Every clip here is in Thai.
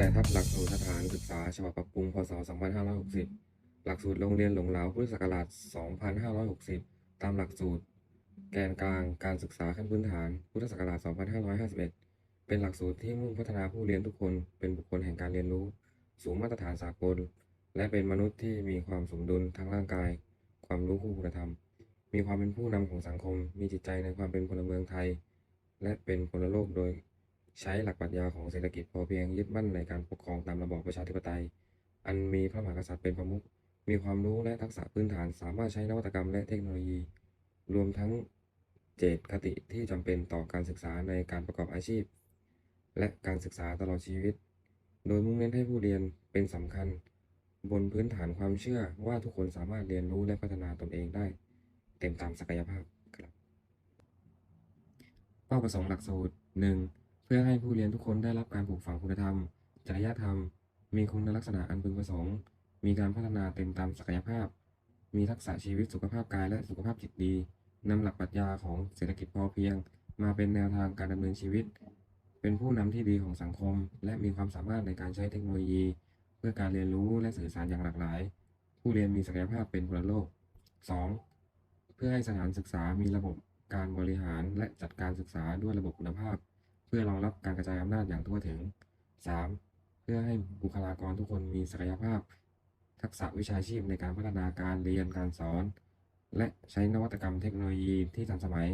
สัยทัศน์หลักสูตรสถานศึกษาฉบับปรับปรุงพศ 2560 หลักสูตรโรงเรียนหลงเหลาพุทธศักราช 2560 ตามหลักสูตร แกนกลางการศึกษาขั้นพื้นฐานพุทธศักราช 2551 เป็นหลักสูตรที่มุ่งพัฒนาผู้เรียนทุกคนเป็นบุคคลแห่งการเรียนรู้ สูงมาตรฐานสากล และเป็นมนุษย์ที่มีความสมดุลทั้งร่างกาย ความรู้คู่คุณธรรม มีความเป็นผู้นำของสังคม มีจิตใจในความเป็นพลเมืองไทย และเป็นพลโลกโดย ใช้หลักปรัชญาของเศรษฐกิจพอเพียงยึดมั่นในการปกครองตามระบอบประชาธิปไตย อันมีพระมหากษัตริย์เป็นประมุขมีความรู้และทักษะพื้นฐานสามารถใช้นวัตกรรมและเทคโนโลยี รวมทั้งเจตคติที่จำเป็นต่อการศึกษาในการประกอบอาชีพ และการศึกษาตลอดชีวิต โดยมุ่งเน้นให้ผู้เรียนเป็นสำคัญ บนพื้นฐานความเชื่อว่าทุกคนสามารถเรียนรู้และพัฒนาตนเองได้ เต็มตามศักยภาพครับเป้าประสงค์หลักสูตร 1. เพื่อให้ผู้เรียนทุกคนได้รับการปลูกฝังคุณธรรม จริยธรรม มีคุณลักษณะอันพึงประสงค์ มีการพัฒนาเต็มตามศักยภาพ มีทักษะชีวิตสุขภาพกายและสุขภาพจิตดีนำหลักปรัชญาของเศรษฐกิจพอเพียง มาเป็นแนวทางการดำเนินชีวิต เป็นผู้นำที่ดีของสังคม และมีความสามารถในการใช้เทคโนโลยี เพื่อการเรียนรู้และสื่อสารอย่างหลากหลาย ผู้เรียนมีศักยภาพเป็นพลโลก 2. เพื่อให้สถานศึกษามีระบบการบริหารและจัดการศึกษาด้วยระบบคุณภาพ เพื่อรองรับการกระจายอำนาจอย่างทั่วถึง 3. เพื่อให้บุคลากรทุกคนมีศักยภาพ ทักษะวิชาชีพในการพัฒนาการเรียนการสอน และใช้นวัตกรรมเทคโนโลยีที่ทันสมัย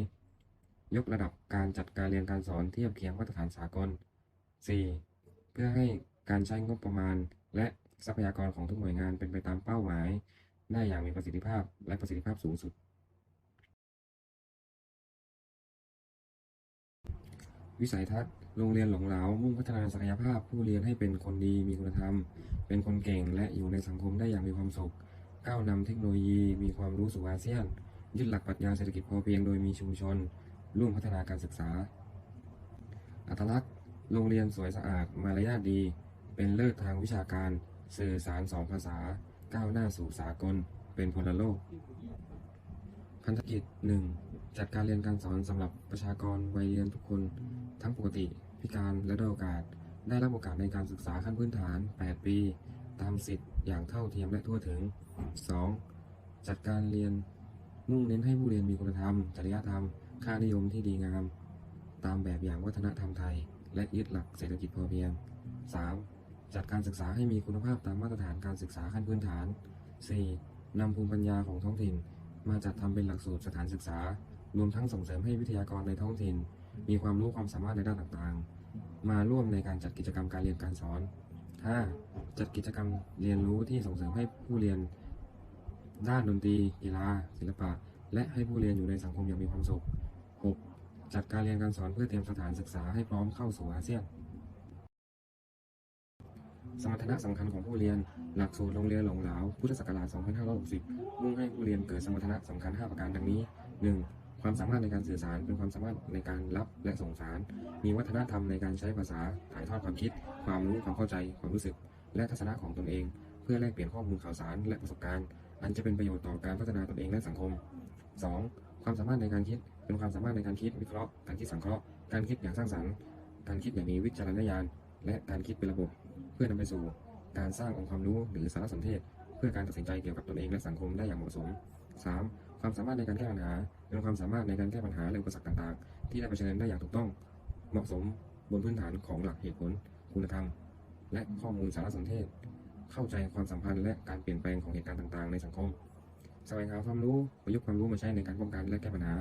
ยกระดับการจัดการเรียนการสอนเทียบเคียงมาตรฐานสากล 4. เพื่อให้การใช้งบประมาณ และทรัพยากรของทุกหน่วยงานเป็นไปตามเป้าหมาย ได้อย่างมีประสิทธิภาพและประสิทธิภาพสูงสุด วิสัยทัศน์โรงเรียนหลงเหลามุ่งพัฒนาศักยภาพ ผู้เรียนให้เป็นคนดีมีคุณธรรม เป็นคนเก่งและอยู่ในสังคมได้อย่างมีความสุข ก้าวนำเทคโนโลยีมีความรู้สู่อาเซียน ยึดหลักปรัชญาเศรษฐกิจพอเพียงโดยมีชุมชน ร่วมพัฒนาการศึกษา อัตลักษณ์ โรงเรียนสวยสะอาดมารยาทดี เป็นเลิศทางวิชาการ สื่อสารสองภาษา ก้าวหน้าสู่สากล เป็นพลโลกพันธกิจ 1. จัดการเรียนการสอนสำหรับประชากรวัยเรียนทุกคน ทั้งปกติ พิการและด้อยโอกาส ได้รับโอกาสในการศึกษาขั้นพื้นฐาน 8 ปี ตามสิทธิ์อย่างเท่าเทียมและทั่วถึง 2. จัดการเรียนมุ่งเน้นให้ผู้เรียนมีคุณธรรม จริยธรรม ค่านิยมที่ดีงาม ตามแบบอย่างวัฒนธรรมไทย และยึดหลักเศรษฐกิจพอเพียง 3. จัดการศึกษาให้มีคุณภาพตามมาตรฐานการศึกษาขั้นพื้นฐาน 4. นำภูมิปัญญาของท้องถิ่น มาจัดทำเป็นหลักสูตรสถานศึกษา รวมทั้งส่งเสริมให้วิทยากรในท้องถิ่น มีความรู้ความสามารถในด้านต่างๆ มาร่วมในการจัดกิจกรรมการเรียนการสอน 5. จัดกิจกรรมเรียนรู้ที่ส่งเสริมให้ผู้เรียน ด้านดนตรีกีฬาศิลปะ และให้ผู้เรียนอยู่ในสังคมอย่างมีความสุข 6. จัดการเรียนการสอนเพื่อเตรียมสถานศึกษาให้พร้อมเข้าสู่อาเซียน สมรรถนะสำคัญของผู้เรียน หลักสูตรโรงเรียนหลงเหลาพุทธศักราช 2560 มุ่งให้ผู้เรียนเกิดสมรรถนะสำคัญ 5 ประการดังนี้ 1. ความสามารถในการสื่อสารเป็นความสามารถในการรับและส่งสาร มีวัฒนธรรมในการใช้ภาษาถ่ายทอดความคิด ความรู้ความเข้าใจ ความรู้สึก และทัศนะของตนเอง เพื่อแลกเปลี่ยนข้อมูลข่าวสารและประสบการณ์ อันจะเป็นประโยชน์ต่อการพัฒนาตนเองและสังคม 2. ความสามารถในการคิด เป็นความสามารถในการคิดวิเคราะห์ การคิดสังเคราะห์ การคิดอย่างสร้างสรรค์ การคิดอย่างมีวิจารณญาณ และการคิดเป็นระบบ เพื่อนำไปสู่ การสร้างองค์ความรู้หรือสารสนเทศ เพื่อการตัดสินใจเกี่ยวกับตนเองและสังคมได้อย่างเหมาะสม 3. ความสามารถในการแก้ปัญหาเป็นความสามารถในการแก้ปัญหาและอุปสรรคต่างๆ ที่ได้เผชิญได้อย่างถูกต้อง เหมาะสมบนพื้นฐานของหลักเหตุผล คุณธรรม และข้อมูลสารสนเทศ เข้าใจความสัมพันธ์และการเปลี่ยนแปลงของเหตุการณ์ต่างๆ ในสังคมแสวงหาความรู้ประยุกต์ความรู้มาใช้ในการป้องกันและแก้ปัญหา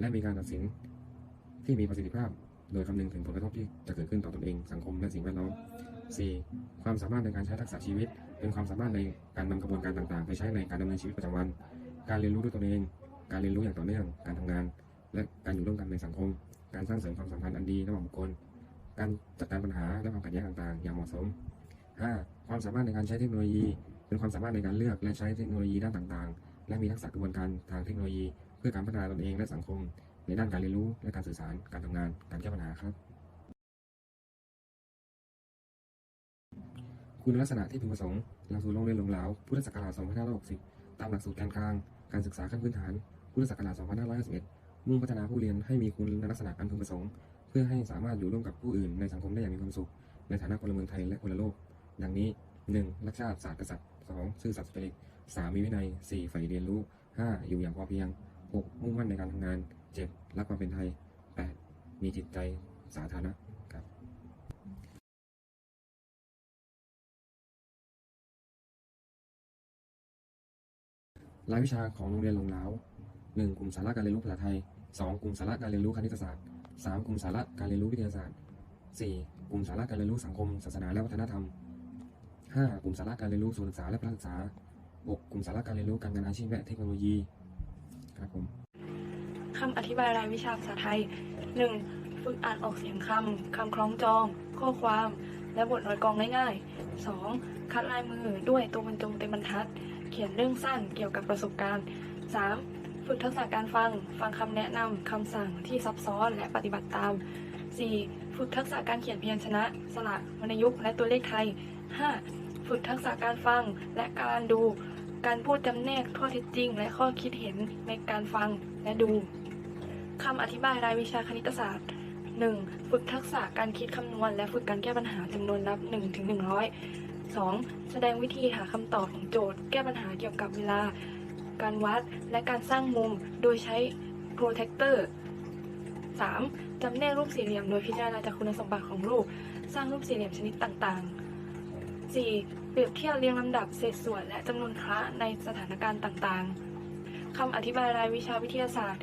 และมีการตัดสินที่มีประสิทธิภาพ โดยคำนึงถึงผลกระทบที่จะเกิดขึ้นต่อตนเอง สังคมและสิ่งแวดล้อม 4. ความสามารถในการใช้ทักษะชีวิต เป็นความสามารถในการนำกระบวนการต่างๆ ไปใช้ในการดำเนินชีวิตประจำวัน การเรียนรู้ด้วยตนเอง การเรียนรู้อย่างต่อเนื่อง การทำงาน และการอยู่ร่วมกันในสังคม การสร้างเสริมความสัมพันธ์อันดีระหว่างบุคคล การจัดการปัญหาและความขัดแย้งต่างๆ อย่างเหมาะสม 5. ความสามารถในการใช้เทคโนโลยี เป็นความสามารถในการเลือกและใช้เทคโนโลยีด้านต่างๆ และมีทักษะกระบวนการทางเทคโนโลยี เพื่อการพัฒนาตนเองและสังคม ในด้านการเรียนรู้และการสื่อสาร การทำงาน การแก้ปัญหาครับ คุณลักษณะที่พึงประสงค์หลักสูตรโรงเรียนหลงเหลาพุทธศักราช2560 ตามหลักสูตรการกลาง การศึกษาขั้นพื้นฐาน พุทธศักราช 2551 มุ่งพัฒนาผู้เรียนให้มีคุณลักษณะอันพึงประสงค์ เพื่อให้สามารถอยู่ร่วมกับผู้อื่นในสังคมได้อย่างมีความสุข ในฐานะพลเมืองไทยและพลโลก ดังนี้ 1. รักชาติศาสตร์กษัตริย์ 2. ซื่อสัตย์สุจริต 3. มีวินัย 4. ใฝ่เรียนรู้ 5. อยู่อย่างพอเพียง 6. มุ่งมั่นในการทำงาน 7. รักความเป็นไทย 8. มีจิตใจสาธารณะ รายวิชาของโรงเรียนหลงเหลา 1. กลุ่มสาระการเรียนรู้ภาษาไทย 2. กลุ่มสาระการเรียนรู้คณิตศาสตร์ 3. กลุ่มสาระการเรียนรู้วิทยาศาสตร์ 4. กลุ่มสาระการเรียนรู้สังคม ศาสนาและวัฒนธรรม 5. กลุ่มสาระการเรียนรู้สื่อศึกษาและการศึกษา 6. กลุ่มสาระการเรียนรู้การงานอาชีพและเทคโนโลยีครับผมคำอธิบายรายวิชาภาษาไทย 1. ฝึกอ่านออกเสียงคำ คำคล้องจอง ข้อความ และบทร้อยกองง่ายๆ 2. คัดลายมือด้วยตัวบรรจงเต็มบรรทัด เขียนเรื่องสั้นเกี่ยวกับประสบการณ์ 3. ฝึกทักษะการฟัง ฟังคำแนะนำคำสั่งที่ซับซ้อนและปฏิบัติตาม 4. ฝึกทักษะการเขียนพยัญชนะ สระวรรณยุกต์และตัวเลขไทย 5. ฝึกทักษะการฟังและการดู การพูดจำแนกข้อเท็จจริง และข้อคิดเห็นในการฟังและดูคำอธิบายรายวิชาคณิตศาสตร์ 1. ฝึกทักษะการคิดคำนวณ และฝึกการแก้ปัญหาจำนวนนับ1ถึง100 2. แสดงวิธีหาคำตอบของโจทย์ แก้ปัญหาเกี่ยวกับเวลา การวัด และการสร้างมุม โดยใช้ protractor 3. จำแนกรูปสี่เหลี่ยมโดยพิจารณาจากคุณสมบัติของรูป สร้างรูปสี่เหลี่ยมชนิดต่างๆ 4. เปรียบเทียบเรียงลำดับเศษส่วนและจำนวนคละในสถานการณ์ต่างๆ คำอธิบายรายวิชาวิทยาศาสตร์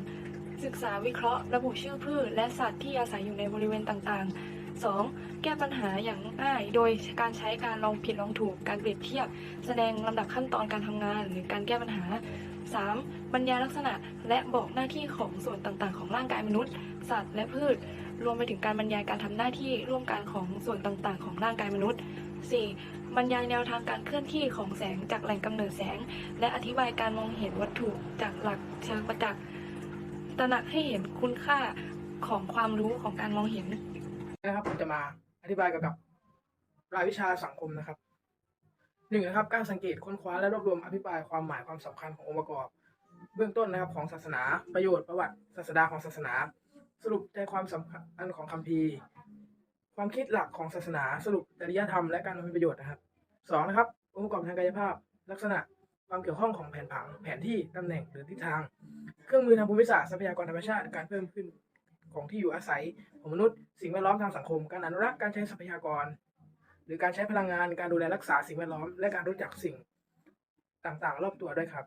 1. ศึกษาวิเคราะห์ ระบุชื่อพืชและสัตว์ที่อาศัยอยู่ในบริเวณต่างๆ 2. แก้ปัญหาอย่างง่าย โดยการใช้การลองผิดลองถูก การเปรียบเทียบ แสดงลำดับขั้นตอนการทำงาน หรือการแก้ปัญหา 3. บรรยายลักษณะและบอกหน้าที่ของส่วนต่างๆ ของร่างกายมนุษย์ สัตว์และพืช รวมไปถึงการบรรยายการทำหน้าที่ร่วมกันของส่วนต่างๆ ของร่างกายมนุษย์ 4. บรรยายแนวทางการเคลื่อนที่ของแสงจากแหล่งกำเนิดแสง และอธิบายการมองเห็นวัตถุจากหลักเชิงประจักษ์ตระหนักให้เห็นคุณค่าของความรู้ของการมองเห็น นะครับผมจะมาอธิบายเกี่ยวกับรายวิชาสังคมนะครับหนึ่งนะครับการสังเกตค้นคว้าและรวบรวมอภิปรายความหมายความสำคัญขององค์ประกอบ เบื้องต้นนะครับของศาสนา ประโยชน์ประวัติศาสดาของศาสนา สรุปใจความสำคัญของคัมภีร์ ความคิดหลักของศาสนา สรุปจริยธรรมและการบำเพ็ญประโยชน์นะครับสองนะครับองค์ประกอบทางกายภาพ ลักษณะความเกี่ยวข้องของแผนผัง แผนที่ตำแหน่งหรือทิศทาง เครื่องมือทางภูมิศาสตร์ทรัพยากรธรรมชาติการเพิ่มขึ้น ของที่อยู่อาศัยของมนุษย์ สิ่งแวดล้อมทางสังคม การอนุรักษ์การใช้ทรัพยากร หรือการใช้พลังงาน การดูแลรักษาสิ่งแวดล้อม และการรู้จักสิ่งต่างๆ รอบตัวด้วยครับ